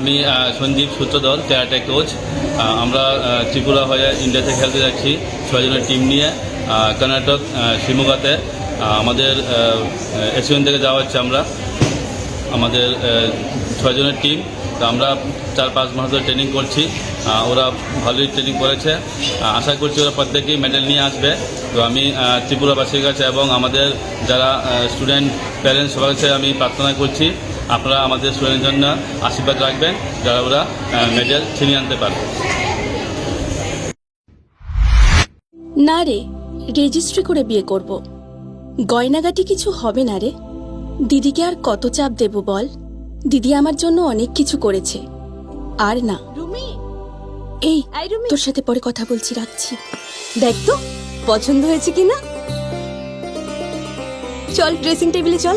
আমি Sanjeev সূত্রদল karate coach আমরা ত্রিপুরা হয়ে ইন্ডিয়াতে খেলতে যাচ্ছি। ছয়জনের টিম নিয়ে কর্ণাটক শিমোগাতে। আমাদের এশিয়ান থেকে যাওয়া হচ্ছে আমরা। আমাদের ছয়জনের টিম তো আমরা চার পাঁচ মাস ধরে ট্রেনিং করছি। ওরা ভালোই ট্রেনিং করেছে। আশা করছি ওরা প্রত্যেকেই মেডেল নিয়ে আসবে। তো আমি ত্রিপুরাবাসীর কাছে এবং আমাদের যারা স্টুডেন্ট প্যারেন্টস সবার কাছে আমি প্রার্থনা করছি। আপনারা আমাদের স্টুডেন্টের জন্য আশীর্বাদ রাখবেন যারা ওরা মেডেল ছিনিয়ে আনতে পারবে। না রে রেজিস্ট্রি করে বিয়ে করব। গয়নাগাটি কিছু হবে না রে। দিদিকে আর কত চাপ দেব বল? দিদি আমার জন্য অনেক কিছু করেছে। আর না। রুমি! এই তোর সাথে পরে কথা বলছি রাখছি। দেখ তো পছন্দ হয়েছে কিনা? চল ড্রেসিং টেবিলে চল।